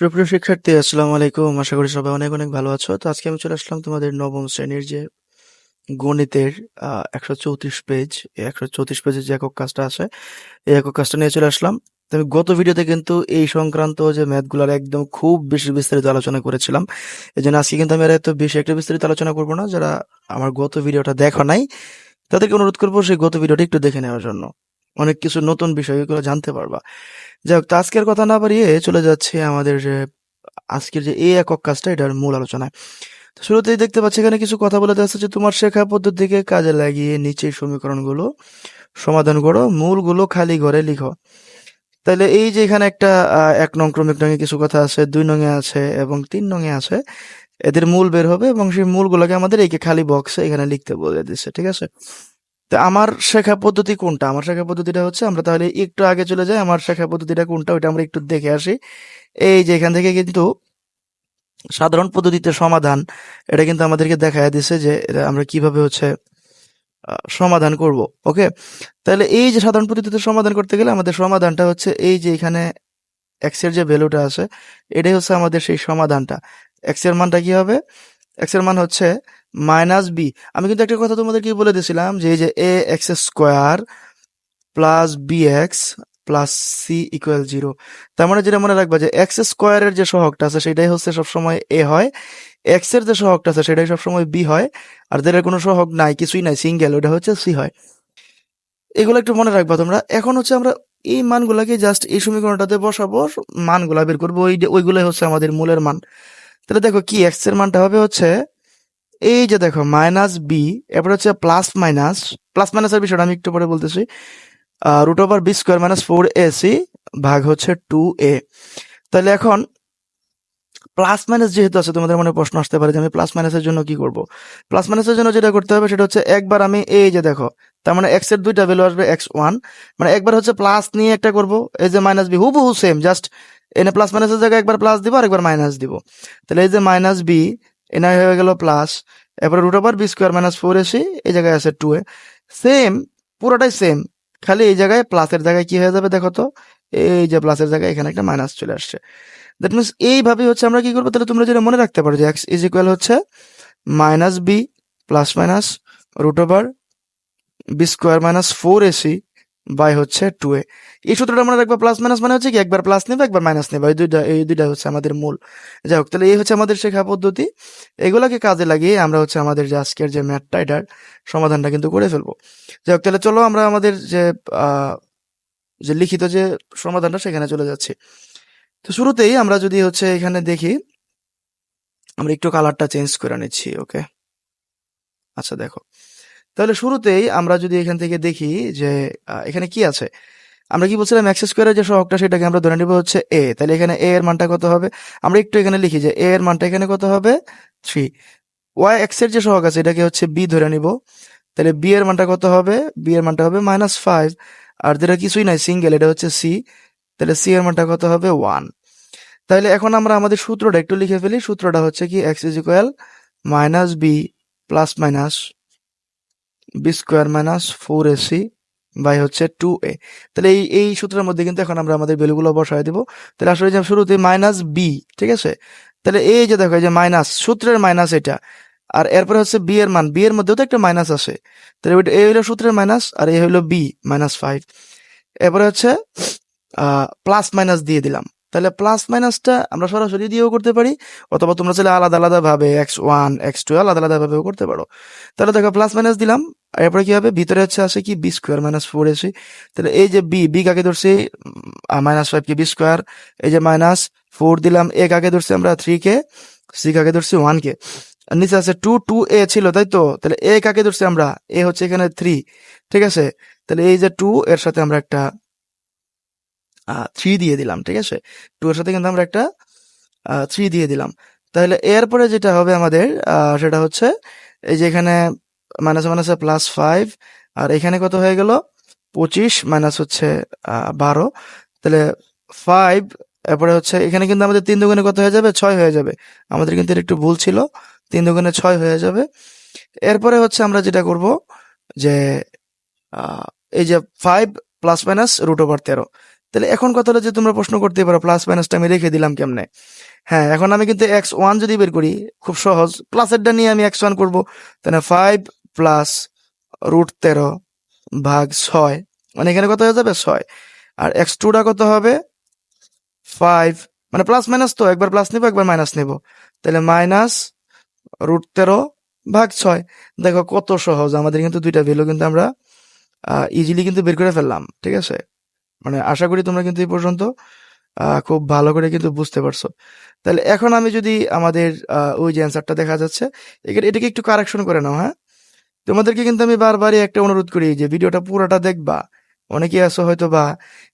সুপ্রিয় শিক্ষার্থী, আসসালামু আলাইকুম। আশা করি সবাই অনেক অনেক ভালো আছো। তো আজকে আমি চলে আসলাম তোমাদের নবম শ্রেণির যে গণিতের একশো চৌত্রিশ পেজ একশো চৌত্রিশ পেজের যে একক কাজটা আছে, এই একক কাজটা নিয়ে চলে আসলাম। তো আমি গত ভিডিওতে কিন্তু এই সংক্রান্ত যে ম্যাথগুলোর একদম খুব বেশি বিস্তারিত আলোচনা করেছিলাম। এই জন্য আজকে কিন্তু আমি আর এত বেশি একটা বিস্তারিত আলোচনা করব না, যারা আমার গত ভিডিওটা দেখো নাই, তাদেরকে অনুরোধ করব সেই গত ভিডিওটা একটু দেখে নেওয়ার জন্য। অনেক কিছু নতুন বিষয়, এগুলো জানতে পারবা। যাই হোক আজকের কথা না বাড়িয়ে চলে যাচ্ছে আমাদের যে, আজকের যে এই একক কাজটা, এটার মূল আলোচনায়। তো শুরুতেই দেখতে পাচ্ছি এখানে কিছু কথা বলে দেওয়া যে, তোমার শেখা পদ্ধতিকে কাজে লাগিয়ে নিচের সমীকরণগুলো সমাধান করো, মূলগুলো খালি ঘরে লিখো। তাহলে এই যে এখানে একটা এক নং, ক্রমিক নঙে কিছু কথা আছে, দুই নঙে আছে এবং তিন নঙে আছে, এদের মূল বের হবে এবং সেই মূলগুলোকে আমাদের এই খালি বক্সে এখানে লিখতে বলে দিচ্ছে ঠিক আছে? তো আমার শেখা পদ্ধতি কোনটা? আমার শেখা পদ্ধতিটা হচ্ছে আমরা তাহলে একটু আগে চলে যাই, আমার শেখা পদ্ধতিটা কোনটা ওইটা আমরা একটু দেখে আসি। এই যে এখান থেকে কিন্তু সাধারণ পদ্ধতিতে সমাধান, এটা কিন্তু আমাদেরকে দেখায় দিছে যে আমরা কীভাবে হচ্ছে সমাধান করব, ওকে? তাহলে এই যে সাধারণ পদ্ধতিতে সমাধান করতে গেলে আমাদের সমাধানটা হচ্ছে এই যে এখানে এক্সের যে ভ্যালুটা আছে, এটাই হচ্ছে আমাদের সেই সমাধানটা। এক্সের মানটা কি হবে? এক্সের মান হচ্ছে মাইনাস বি আমি কিন্তু একটা কথা তোমাদেরকে বলে দিয়েছিলাম যে এই যে a x square plus b x plus c equal zero তার মানে যেটা মনে রাখবা যে এক্স স্কোয়ারের যে সহগটা আছে সেটাই হচ্ছে সবসময় এ হয়। এক্সের যে সহগটা আছে সেটাই সবসময় বি হয়। আর যেটার কোনো সহগ নাই, কিছুই নাই সিঙ্গেল ওটা হচ্ছে সি হয়। এগুলো একটু মনে রাখবা তোমরা। এখন হচ্ছে আমরা এই মানগুলাকে জাস্ট এই সমীকরণটাতে বসাবো, মানগুলা বের করব, ওই ওইগুলোই হচ্ছে আমাদের মূলের মান। তাহলে দেখো কি এক্সের মানটা হবে হচ্ছে, এই যে দেখো মাইনাস বি এরপর হচ্ছে প্লাস মাইনাস প্লাস মাইনাসের বিষয়টা আমি একটু পরে বলতেছি root over b square minus four a c ভাগ হচ্ছে টু এ তাহলে এখন প্লাস মাইনাস যেহেতু আছে, তোমাদের মনে প্রশ্ন আসতে পারে যে আমি প্লাস মাইনাসের জন্য কি করব? প্লাস মাইনাসের জন্য যেটা করতে হবে সেটা হচ্ছে একবার আমি এই যে দেখো, তার মানে এক্সের দুইটা ভ্যালু আসবে এক্স ওয়ান মানে একবার হচ্ছে প্লাস নিয়ে একটা করব, এই যে মাইনাস বি হুবহু সেম জাস্ট এনে প্লাস মাইনাসের জায়গায় একবার প্লাস দিব আর একবার মাইনাস দিব। তাহলে এই যে মাইনাস বি এনে হয়ে গেল প্লাস এরপরে root over b square minus four a c এই জায়গায় আছে টু এ। সেম পুরোটাই সেম খালি এই জায়গায় প্লাসের জায়গায় কি হয়ে যাবে দেখো তো? এই যে প্লাসের জায়গায় এখানে একটা মাইনাস চলে আসছে। দ্যাট মিনস এইভাবে হচ্ছে আমরা কি করব? তাহলে তোমরা যেটা মনে রাখতে পারো যে এক্স ইজ ইকুয়াল হচ্ছে minus b plus minus root over b square minus four a c by হচ্ছে টু এ। এই সূত্রটা মনে রাখবা প্লাস মাইনাস মানে হচ্ছে কি, একবার প্লাস নেবে, একবার মাইনাস নেবে। এই দুইটা এই দুইটা হচ্ছে আমাদের মূল। যাই হোক, তাহলে এই হচ্ছে আমাদের শেখা পদ্ধতি। এগুলাকে কাজে লাগিয়ে আমরা হচ্ছে আমাদের যে আজকের যে ম্যাথটা এটার সমাধানটা কিন্তু করে ফেলব। যাই হোক, তাহলে চলো আমরা আমাদের যে যে লিখিত যে সমাধানটা, সেখানে চলে যাচ্ছি। তো শুরুতেই আমরা যদি হচ্ছে এখানে দেখি, আমরা একটু কালারটা চেঞ্জ করে নিচ্ছি ওকে আচ্ছা দেখো। তাহলে শুরুতেই আমরা যদি এখান থেকে দেখি যে এখানে কি আছে? আমরা কি বলছিলাম এক্স স্কোয়ারের যে সহগটা সেটাকে আমরা ধরে নেব হচ্ছে এ তাহলে এখানে এ এর মানটা কত হবে? আমরা একটু এখানে লিখি যে এ এর মানটা এখানে কত হবে? থ্রি ওয়াই এক্সের যে সহগ আছে এটাকে হচ্ছে বি ধরে নিব। তাহলে বি এর মানটা কত হবে? বি এর মানটা হবে মাইনাস ফাইভ আর যেটা কিছুই নাই সিঙ্গেল এটা হচ্ছে সি তাহলে সি এর মানটা কত হবে? ওয়ান তাহলে এখন আমরা আমাদের সূত্রটা একটু লিখে ফেলি। সূত্রটা হচ্ছে কি x is equal minus b plus minus b square minus four a c by হচ্ছে টু এ তাহলে এই এই সূত্রের মধ্যে কিন্তু এখন আমরা আমাদের ভ্যালুগুলো বসায় দিব। তাহলে আসলে যে শুরুতে মাইনাস বি ঠিক আছে? তাহলে এই যে দেখো যে মাইনাস সূত্রের মাইনাস এটা। আর এরপরে হচ্ছে বি এর মান বি এর মধ্যেও তো একটা মাইনাস আছে। তাহলে ওইটা, এই হলো সূত্রের মাইনাস আর এই হলো বি মাইনাস ফাইভ এরপরে হচ্ছে প্লাস মাইনাস দিয়ে দিলাম। তাহলে প্লাস মাইনাসটা আমরা সরাসরি দিয়েও করতে পারি, অথবা তোমরা চাইলে আলাদা আলাদা ভাবে এক্স ওয়ান এক্স টু আলাদা আলাদা ভাবেও করতে পারো। তাহলে দেখো প্লাস মাইনাস দিলাম, এরপরে কি হবে? ভিতরে হচ্ছে আসে কি? B square minus four a c, তাহলে এই যে বি বি কাকে ধরছি? মাইনাস ফাইভ কে বি স্কোয়ার এই যে মাইনাস ফোর দিলাম এ কাকে ধরছি আমরা? থ্রি কে সি কাকে ধরছি? One K. নিচে আছে টু টু এ ছিল, তাই তো? তাহলে এ কাকে ধরছি আমরা? এ হচ্ছে এখানে থ্রি ঠিক আছে? তাহলে এই যে টু এর সাথে আমরা একটা থ্রি দিয়ে দিলাম, ঠিক আছে? টু এর সাথে কিন্তু আমরা একটা থ্রি দিয়ে দিলাম। তাহলে এরপরে যেটা হবে আমাদের সেটা হচ্ছে এই যে এখানে মাইনাস মাইনাসে প্লাস ফাইভ আর এখানে কত হয়ে গেল? পঁচিশ মাইনাস হচ্ছে বারো। তাহলে ফাইভ এরপরে হচ্ছে এখানে কিন্তু আমাদের তিন দুগুণে কত হয়ে যাবে? ছয় হয়ে যাবে। আমাদের কিন্তু একটু ভুল ছিল। তিন দুগুণে ছয় হয়ে যাবে। এরপরে হচ্ছে আমরা যেটা করব যে এই যে five plus minus root over তেরো। তাহলে এখন কথা হলো যে তোমরা প্রশ্ন করতে পারো প্লাস মাইনাসটা আমি রেখে দিলাম কেমনে? হ্যাঁ এখন আমি কিন্তু এক্স ওয়ান যদি বের করি, খুব সহজ প্লাসেরটা নিয়ে আমি এক্স ওয়ান করব, তাহলে ফাইভ প্লাস রুট তেরো ভাগ ছয় মানে এখানে কত হয়ে যাবে? ছয়। আর এক্স টুটা কত হবে? ফাইভ মানে প্লাস মাইনাস তো, একবার প্লাস নেব, একবার মাইনাস নেব। তাহলে মাইনাস রুট তেরো ভাগ ছয়। দেখো কত সহজ, আমাদের কিন্তু দুইটা ভ্যালু কিন্তু আমরা ইজিলি কিন্তু বের করে ফেললাম, ঠিক আছে? মানে আশা করি তোমরা কিন্তু এই পর্যন্ত খুব ভালো করে কিন্তু বুঝতে পারছ। তাহলে এখন আমি যদি আমাদের ওই যে অ্যান্সারটা দেখা যাচ্ছে এটাকে একটু কারেকশন করে নাও হ্যাঁ? তোমাদেরকে কিন্তু আমি বারবারই একটা অনুরোধ করি যে ভিডিওটা পুরোটা দেখবা। অনেকে আসো হয়তো বা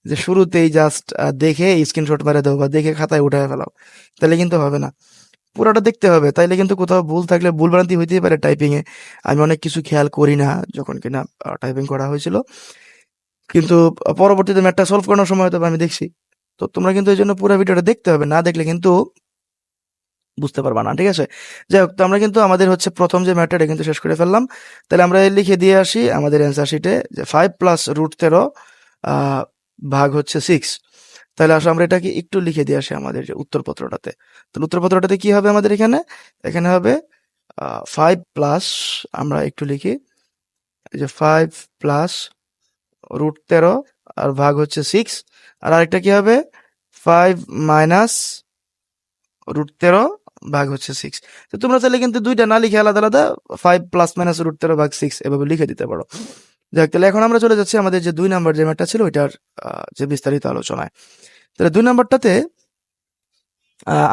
যে শুরুতেই জাস্ট দেখে স্ক্রিনশট মেরে দাও বা দেখে খাতায় উঠায় ফেলাও, তাহলে কিন্তু হবে না। পুরোটা দেখতে হবে, তাইলে কিন্তু কোথাও ভুল থাকলে ভুল ভ্রান্তি হইতেই পারে টাইপিংয়ে আমি অনেক কিছু খেয়াল করি না যখন কিনা টাইপিং করা হয়েছিল। কিন্তু পরবর্তীতে ম্যাটটা সলভ করানোর সময় হয়তো আমি দেখছি। তো তোমরা কিন্তু এই জন্য পুরো ভিডিওটা দেখতে হবে, না দেখলে কিন্তু বুঝতে পারবা না, ঠিক আছে? যাই হোক, তো আমরা কিন্তু আমাদের হচ্ছে প্রথম যে ম্যাটারটা কিন্তু শেষ করে ফেললাম। তাহলে আমরা লিখে দিয়ে আসি আমাদের অ্যান্সার শিটে যে ফাইভ প্লাস রুট তেরো ভাগ হচ্ছে সিক্স তাহলে আসলে আমরা এটাকে একটু লিখে দিয়ে আসি আমাদের যে উত্তরপত্রটাতে। তাহলে উত্তরপত্রটাতে কি হবে আমাদের এখানে? এখানে হবে ফাইভ প্লাস আমরা একটু লিখি যে ফাইভ প্লাস রুট তেরো আর ভাগ হচ্ছে সিক্স আর আরেকটা কি হবে? ফাইভ মাইনাস রুট তেরো ভাগ হচ্ছে সিক্স তো তোমরা চাইলে কিন্তু দুইটা না লিখে আলাদা আলাদা ফাইভ প্লাস মাইনাস রুট তেরো ভাগ সিক্স এভাবে লিখে দিতে পারো। যাক, তাহলে এখন আমরা চলে যাচ্ছি আমাদের যে দুই নাম্বার যে ম্যাটটা ছিল, ওইটার যে বিস্তারিত আলোচনায়। তাহলে দুই নাম্বারটাতে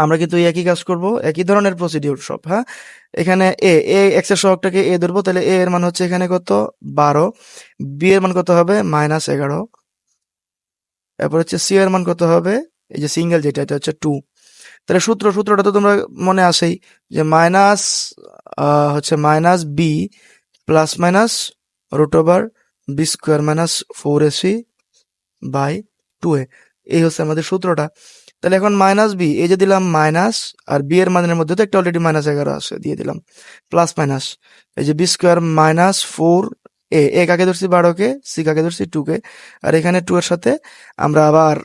আমরা কিন্তু একই কাজ করব, একই ধরনের প্রসিডিউর সব হ্যাঁ? এখানে এ এ এক্সের সহগটাকে এ ধরবো, তাহলে এ এর মান হচ্ছে এখানে কত? বারো। বি এর মান কত হবে? মাইনাস এগারো। এরপর হচ্ছে সি এর মান কত হবে? এই যে সিঙ্গেল যেটা, এটা হচ্ছে টু তাহলে সূত্র, সূত্রটা তো তোমরা মনে আসেই যে মাইনাস হচ্ছে minus b plus minus root over b square minus four a c by two a এই হচ্ছে আমাদের সূত্রটা। তাহলে এখন মাইনাস বি এই যে দিলাম মাইনাস আর বি এর মানের মধ্যে তো একটা অলরেডি মাইনাস এগারো আছে, দিয়ে দিলাম প্লাস মাইনাস এই যে b square minus four a a কাকে ধরছি? বারোকে সি কাকে ধরছি? টু কে, আর এখানে টু এর সাথে আমরা আবার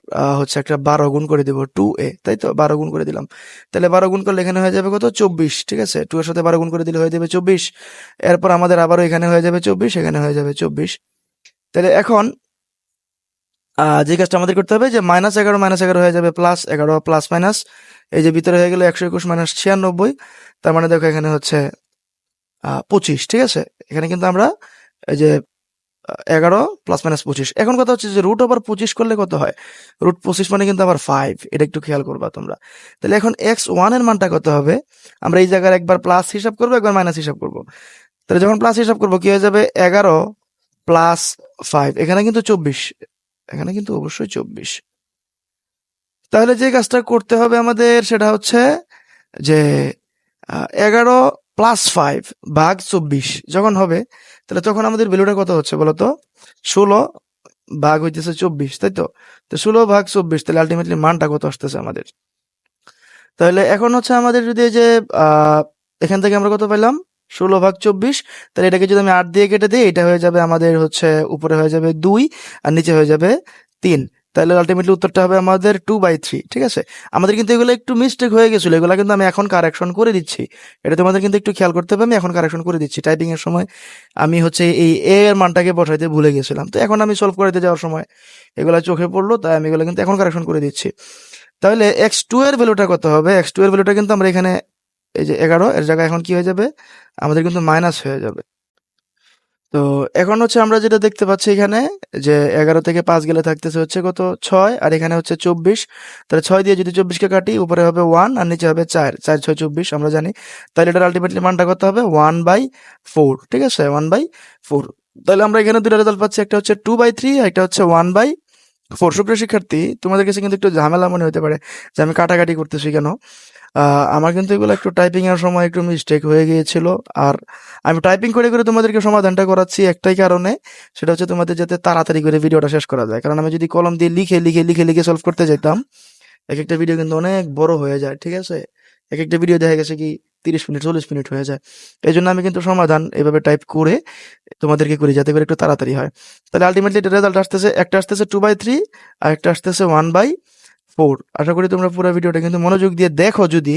হচ্ছে একটা বারো গুণ করে দেবো টু এ তাই তো? বারো গুণ করে দিলাম, তাহলে বারো গুণ করলে এখানে হয়ে যাবে কত? চব্বিশ, ঠিক আছে? টু এর সাথে বারো গুণ করে দিলে হয়ে যাবে চব্বিশ, এরপর আমাদের আবারও এখানে হয়ে যাবে চব্বিশ, এখানে হয়ে যাবে চব্বিশ, তাহলে এখন যে কাজটা আমাদের করতে হবে, যে মাইনাস এগারো মাইনাস এগারো হয়ে যাবে প্লাস এগারো প্লাস মাইনাস এই যে ভিতরে হয়ে গেল একশো একুশ মাইনাস ছিয়ানব্বই, তার মানে দেখো এখানে হচ্ছে পঁচিশ, ঠিক আছে? এখানে কিন্তু আমরা এই যে এগারো প্লাস মাইনাস পঁচিশ। এখন কথা হচ্ছে যে রুট আবার পঁচিশ করলে কত হয়? রুট পঁচিশ মানে কিন্তু আবার ফাইভ এটা একটু খেয়াল করবা তোমরা। তাহলে এখন এক্স ওয়ানের মানটা কত হবে? আমরা এই জায়গায় একবার প্লাস হিসাব করব, একবার মাইনাস হিসাব করব। তাহলে যখন প্লাস হিসাব করব, কি হয়ে যাবে? এগারো প্লাস ফাইভ এখানে কিন্তু চব্বিশ। এখানে কিন্তু অবশ্যই চব্বিশ। তাহলে যে কাজটা করতে হবে আমাদের সেটা হচ্ছে যে এগারো প্লাস ফাইভ ভাগ চব্বিশ যখন হবে, তাহলে তখন আমাদের ভ্যালুটা কত হচ্ছে বলতো? ষোলো ভাগ হইতেছে চব্বিশ, তাই তো? তো ষোলো ভাগ চব্বিশ, তাহলে আলটিমেটলি মানটা কত আসতেছে আমাদের? তাহলে এখন হচ্ছে আমাদের যদি যে এখান থেকে আমরা কত পেলাম ষোলো ভাগ চব্বিশ, তাহলে এটাকে যদি আমি আট দিয়ে কেটে দিই, এটা হয়ে যাবে আমাদের হচ্ছে উপরে হয়ে যাবে দুই আর নিচে হয়ে যাবে তিন। তাহলে আলটিমেটলি উত্তরটা হবে আমাদের টু বাই থ্রি ঠিক আছে? আমাদের কিন্তু এগুলো একটু মিস্টেক হয়ে গেছিল, এগুলো কিন্তু আমি এখন কারেকশন করে দিচ্ছি। এটা তোমাদের কিন্তু একটু খেয়াল করতে হবে, আমি এখন কারেকশন করে দিচ্ছি। টাইপিং এর সময় আমি হচ্ছে এই এ এর মানটাকে বসাইতে ভুলে গেছিলাম। তো এখন আমি সলভ করতে যাওয়ার সময় এগুলো চোখে পড়ল, তাই আমি এগুলো কিন্তু এখন কারেকশন করে দিচ্ছি। তাহলে এক্স টু এর ভ্যালুটা কত হবে? এক্স টু এর ভ্যালুটা কিন্তু আমরা এখানে এই যে এগারো, এর জায়গায় এখন কি হয়ে যাবে? আমাদের কিন্তু মাইনাস হয়ে যাবে। তো এখন হচ্ছে আমরা যেটা দেখতে পাচ্ছি এখানে যে এগারো থেকে পাঁচ গেলে থাকতেছে হচ্ছে কত? ছয়, আর এখানে হচ্ছে চব্বিশ। তাহলে ছয় দিয়ে যদি চব্বিশকে কাটি, উপরে হবে ওয়ান আর নিচে হবে চার। চার, ছয়, চব্বিশ, আমরা জানি। তাহলে এটার আলটিমেটলি মানটা কত হবে? ওয়ান বাই ফোর ঠিক আছে? ওয়ান বাই ফোর তাহলে আমরা এখানে দুটো রেজাল্ট পাচ্ছি, একটা হচ্ছে টু বাই থ্রি একটা হচ্ছে ওয়ান বাই ফোর সুপ্রিয় শিক্ষার্থী, তোমাদের কাছে কিন্তু একটু ঝামেলা মনে হতে পারে যে আমি কাটাকাটি করতেছি কেন? আমার কিন্তু এগুলো একটু টাইপিং এর সময় একটু মিস্টেক হয়ে গিয়েছিল। আর আমি টাইপিং করে করে তোমাদেরকে সমাধানটা করাচ্ছি একটাই কারণে, সেটা হচ্ছে তোমাদের যাতে তাড়াতাড়ি করে ভিডিওটা শেষ করা যায়। কারণ আমি যদি কলম দিয়ে লিখে লিখে লিখে লিখে সলভ করতে যেতাম, এক একটা ভিডিও কিন্তু অনেক বড় হয়ে যায়, ঠিক আছে? এক একটা ভিডিও দেখা গেছে কি তিরিশ মিনিট, চল্লিশ মিনিট হয়ে যায়। এই জন্য আমি কিন্তু সমাধান এভাবে টাইপ করে তোমাদেরকে করি, যাতে করে একটু তাড়াতাড়ি হয়। তাহলে আলটিমেটলি এটা রেজাল্ট আসতেছে, একটা আসতেছে টু বাই থ্রি আর একটা আসতেছে ওয়ান বাই ফোর আশা করি তোমরা পুরো ভিডিওটা কিন্তু মনোযোগ দিয়ে দেখো যদি,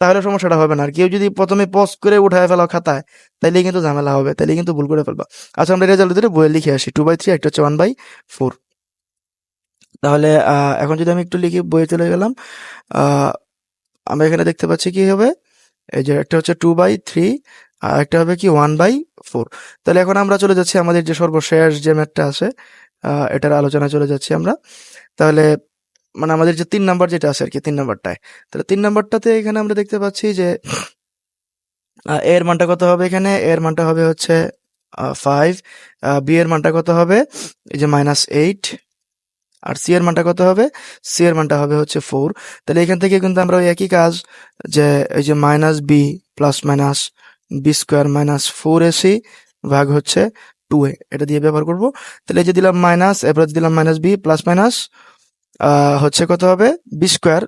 তাহলে সমস্যাটা হবে না। আর কেউ যদি প্রথমে পজ করে উঠায় ফেলা খাতায় তাহলে কিন্তু ঝামেলা হবে তাহলে কিন্তু ভুল করে ফেলবা। আচ্ছা আমরা রেজাল্ট ধরে বইয়ে লিখে আসি। টু বাই থ্রি একটা হচ্ছে ওয়ান বাই ফোর তাহলে এখন যদি আমি একটু লিখি বইয়ে চলে গেলাম আমরা এখানে দেখতে পাচ্ছি কি হবে? এই যে একটা হচ্ছে টু বাই থ্রি আর একটা হবে কি ওয়ান বাই ফোর তাহলে এখন আমরা চলে যাচ্ছি আমাদের যে সর্বশেষ যে ম্যাথটা আছে এটার আলোচনা চলে যাচ্ছি আমরা। তাহলে মানে আমাদের যে তিন নাম্বার যেটা আছে আর কি, তিন নাম্বারটায় তাহলে তিন নাম্বারটাতে এখানে আমরা দেখতে পাচ্ছি যে এর মানটা কত হবে এখানে? এর মানটা হবে হচ্ছে ফাইভ বি এর মানটা কত হবে? এই যে মাইনাস এইট আর সি এর মানটা কত হবে? সি এর মানটা হবে হচ্ছে ফোর তাহলে এখান থেকে কিন্তু আমরা ওই একই কাজ যে এই যে minus b plus minus b square minus four a c ভাগ হচ্ছে টু এ এটা দিয়ে ব্যবহার করব। তাহলে যে দিলাম মাইনাস এরপর দিলাম মাইনাস বি প্লাস মাইনাস হচ্ছে কত হবে? B square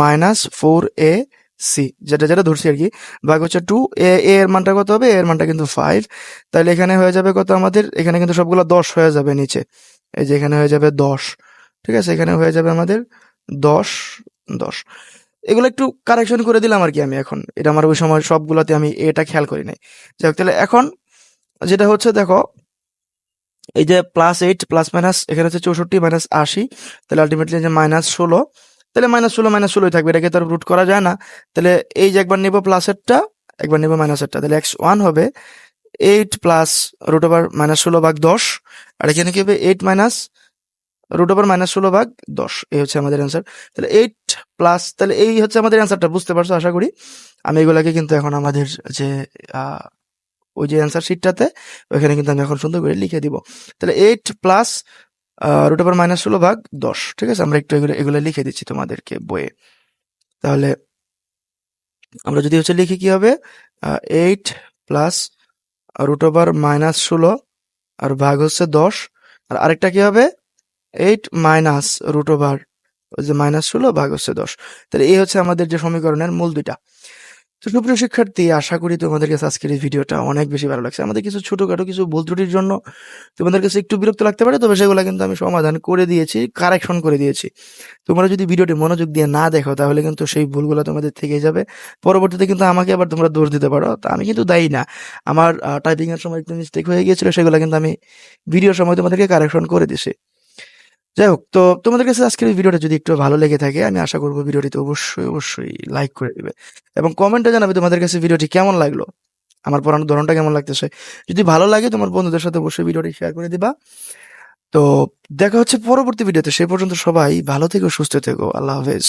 minus four a c যেটা যেটা ধরছি আর কি। ভাগ হচ্ছে টু এ এ এর মানটা কত হবে? এ এর মানটা কিন্তু ফাইভ তাহলে এখানে হয়ে যাবে কত আমাদের? এখানে কিন্তু সবগুলো দশ হয়ে যাবে নিচে। এই যে এখানে হয়ে যাবে দশ। ঠিক আছে? এখানে হয়ে যাবে আমাদের দশ দশ। এগুলো একটু কারেকশন করে দিলাম আর কি আমি এখন। এটা আমার ওই সময় সবগুলোতে আমি এটা খেয়াল করি নাই। যাই তাহলে এখন যেটা হচ্ছে, দেখো, এই যে প্লাস এইট প্লাস মাইনাস এখানে হচ্ছে চৌষট্টি মাইনাস আশি, তাহলে আলটিমেটলি যে মাইনাস ষোলো, তাহলে মাইনাস ষোলো মাইনাস ষোলোই থাকবে। এটাকে তো রুট করা যায় না। তাহলে এই যে একবার নেব প্লাসেরটা একবার নেব মাইনাসেরটা তাহলে এক্স ওয়ান হবে eight plus root over minus ষোলো ভাগ দশ, আর এখানে কি হবে? Eight minus root over minus ষোলো ভাগ দশ। এই হচ্ছে আমাদের অ্যান্সার তাহলে এইট প্লাস তাহলে এই হচ্ছে আমাদের অ্যান্সারটা বুঝতে পারছ? আশা করি। আমি এগুলাকে কিন্তু এখন আমাদের যে ওই যে অ্যান্সার শিটটাতে ওইখানে কিন্তু আমি এখন সুন্দর করে লিখে দিব। তাহলে eight plus root over minus ষোলো ভাগ দশ, ঠিক আছে? আমরা একটু এগুলো এগুলো লিখে দিচ্ছি তোমাদেরকে বইয়ে। তাহলে আমরা যদি হচ্ছে লিখি কি হবে? Eight plus root over minus ষোলো, আর ভাগ হচ্ছে দশ, আর আরেকটা কি হবে? এইট মাইনাস রুট ওভার ওই যে মাইনাস ষোলো ভাগ হচ্ছে দশ। তাহলে এই হচ্ছে আমাদের যে সমীকরণের মূল দুইটা। তো সুপ্রিয় শিক্ষার্থী, আশা করি তোমাদের কাছে আজকের এই ভিডিওটা অনেক বেশি ভালো লাগছে। আমাদের কিছু ছোটোখাটো কিছু ভুল ত্রুটির জন্য তোমাদের কাছে একটু বিরক্ত লাগতে পারে, তবে সেগুলো কিন্তু আমি সমাধান করে দিয়েছি কারেকশন করে দিয়েছি। তোমরা যদি ভিডিওটি মনোযোগ দিয়ে না দেখো, তাহলে কিন্তু সেই ভুলগুলো তোমাদের থেকে যাবে। পরবর্তীতে কিন্তু আমাকে আবার তোমরা দোষ দিতে পারো, তা আমি কিন্তু দায়ী না। আমার টাইপিংয়ের সময় একটু মিস্টেক হয়ে গিয়েছিল, সেগুলো কিন্তু আমি ভিডিওর সময় তোমাদেরকে কারেকশন করে দিছি যাই হোক তো তোমাদের কাছে আজকের এই ভিডিওটা যদি একটু ভালো লেগে থাকে, আমি আশা করব ভিডিওটিতে অবশ্যই অবশ্যই লাইক করে দেবে। এবং কমেন্টে জানাবে তোমাদের কাছে ভিডিওটি কেমন লাগল, আমার পড়ানোর ধরনটা কেমন লাগতেছে। যদি ভালো লাগে, তোমার বন্ধুদের সাথে অবশ্যই ভিডিওটি শেয়ার করে দিবা। তো দেখা হচ্ছে পরবর্তী ভিডিওতে, সে পর্যন্ত সবাই ভালো থেকো, সুস্থ থেকো। আল্লাহ হাফেজ।